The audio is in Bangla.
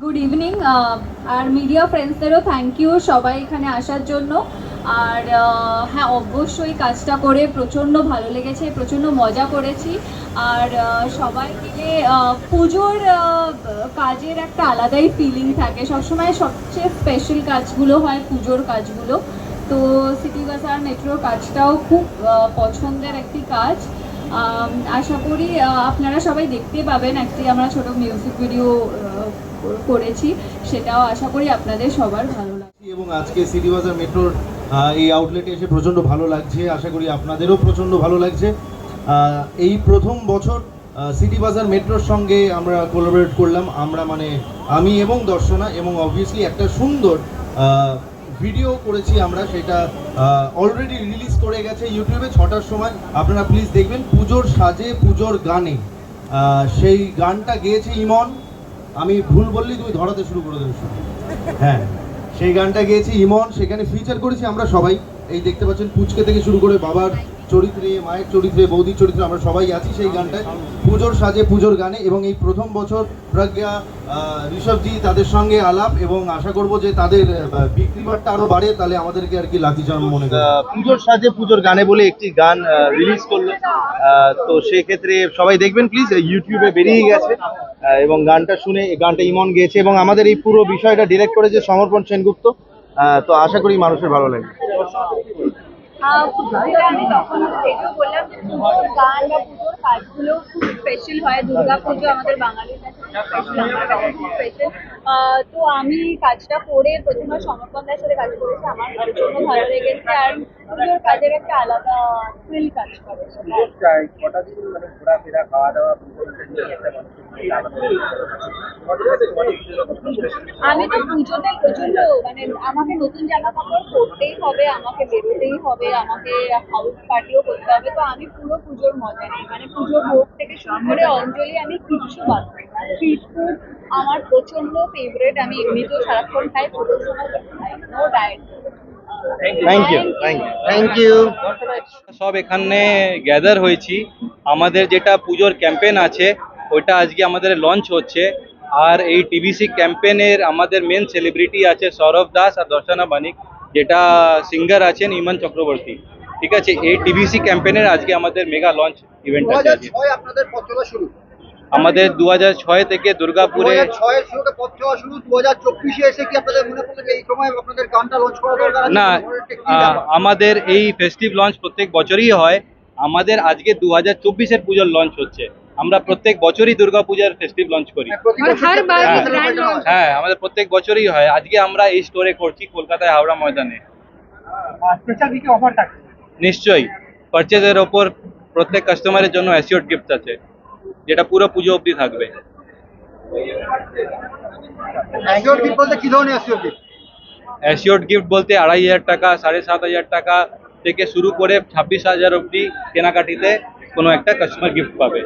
গুড ইভিনিং আর মিডিয়া ফ্রেন্ডসদেরও থ্যাংক ইউ সবাই এখানে আসার জন্য। আর হ্যাঁ অবশ্যই কাজটা করে প্রচণ্ড ভালো লেগেছে, প্রচণ্ড মজা করেছি। আর সবাই মিলে পুজোর কাজের একটা আলাদাই ফিলিং থাকে। সবসময় সবচেয়ে স্পেশাল কাজগুলো হয় পুজোর কাজগুলো। তো সিটি বাজার মেট্রোর কাজটাও খুব পছন্দের একটি কাজ। আশা করি আপনারা সবাই দেখতে পাবেন একটি আমরা ছোট মিউজিক ভিডিও করেছি। সেটাও আশা করি আপনাদের সবার ভালো লাগবে এবং আজকে সিটি বাজার, মেট্রোর এই আউটলেটে এসে প্রচণ্ড ভালো লাগছে। আশা করি আপনাদেরও প্রচণ্ড ভালো লাগছে। এই প্রথম বছর সিটি বাজার, মেট্রোর সঙ্গে আমরা কোলাবোরেট করলাম। আমরা মানে আমি এবং দর্শনা এবং অবভিয়াসলি একটা সুন্দর ভিডিও করেছি আমরা, সেটা অলরেডি রিলিজ করে গেছে ইউটিউবে ছটার সময়। আপনারা প্লিজ দেখবেন, পুজোর সাজে, পুজোর গানে সেই গানটা গেয়েছে ইমন। আমি ভুল বললি, তুমি ধরাতে শুরু করে দেবে হ্যাঁ সেই গানটা গেয়েছি ইমন, সেখানে ফিচার করেছি আমরা সবাই। এই দেখতে পাচ্ছেন, পুচকে থেকে শুরু করে বাবার চরিত্রে, মায়ের চরিত্রে, বৌদির চরিত্রে আমরা সবাই আছি সেই গানটায়। পুজোর সাজে, পুজোর গানে এবং এই প্রথম বছর প্রজ্ঞা ঋষভজি তাদের সঙ্গে আলাপ এবং আশা করব যে তাদের বিক্রি বাট্টা আরও বাড়ে, তাহলে আমাদেরকে আর কি লাকি জন্ম মনে পুজোর সাজে, পুজোর গানে বলে একটি গান রিলিজ করল। তো সেক্ষেত্রে সবাই দেখবেন প্লিজ ইউটিউবে বেরিয়ে গেছে। এবং গানটা শুনে গানটা ইমন গেয়েছে এবং আমাদের এই পুরো বিষয়টা ডিরেক্ট করেছে সমর্পণ সেনগুপ্ত। তো আশা করি মানুষের ভালো লাগবে। যেটা আমি তখন স্টেজেও বললাম গান বা পুজোর কাজগুলো খুব স্পেশাল হয়। দুর্গা পুজো আমাদের বাঙালির তো আমি কাজটা করে প্রথমে সাথে কাজ করেছি আমার প্রচণ্ড ভালো লেগেছে আর পুজোর কাজের একটা আলাদা থ্রিল কাজ করে মানে ঘোরাফেরা খাওয়া দাওয়া আমি তো পুজোতে প্রচণ্ড মানে আমাকে নতুন জামা কাপড় পরতেই হবে আমাকে বেরোতেই হবে আমাকে হাউস পার্টিও করতে হবে তো আমি পুরো পুজোর মজা নিই। মানে পুজোর ভোগ থেকে শুরু করে অঞ্জলি আমি কিচ্ছু বাদ স্ট্রিট ফুড আমার প্রচণ্ড ফেভারেট আমি এমনিতেও সারাক্ষণ খাই সময় খাই no diet thank you thank you সব এখানে গ্যাদার হয়েছি। আমাদের যেটা পুজোর ক্যাম্পেন আছে ওইটা আজকে আমাদের লঞ্চ হচ্ছে। আর এই টিভিসি ক্যাম্পেনের আমাদের মেন সেলিব্রিটি আছে সৌরভ দাস আর দর্শনা বানিক যেটা সিঙ্গার আছেন ইমন চক্রবর্তী। ঠিক আছে এই টিভিসি ক্যাম্পেনের আজকে আমাদের মেগা লঞ্চ ইভেন্ট আছে আপনাদের শুরু। আমাদের দু হাজার ছয় থেকে দুর্গাপুরে মনে? না? আমাদের এই ফেস্টিভ লঞ্চ প্রত্যেক বছরই হয়। আমাদের আজকে দু হাজার চব্বিশের পুজোর লঞ্চ হচ্ছে। আমরা প্রত্যেক বছরই দুর্গা পূজার ফেস্টিভ লঞ্চ করি। হ্যাঁ, celebration হয়। হ্যাঁ। আমাদের প্রত্যেক বছরই হয়। আজকে আমরা এই স্টোরে করছি কলকাতায় হাওড়া ময়দানে। স্পেশাল কি কি অফার থাকে? নিশ্চয়ই। পারচেজের ওপর প্রত্যেক কাস্টমারের জন্য অ্যাসিওর গিফট আছে। যেটা পুরো পুজো অবধি থাকবে। অ্যাসিওর গিফট বলতে কি ধরনের অ্যাসিওর গিফট অ্যাসিওর গিফট বলতে আড়াই হাজার টাকা সাড়ে সাত হাজার টাকা থেকে শুরু করে ছাব্বিশ হাজার অবধি কেনাকাটিতে কোনো একটা কাস্টমার গিফট পাবে।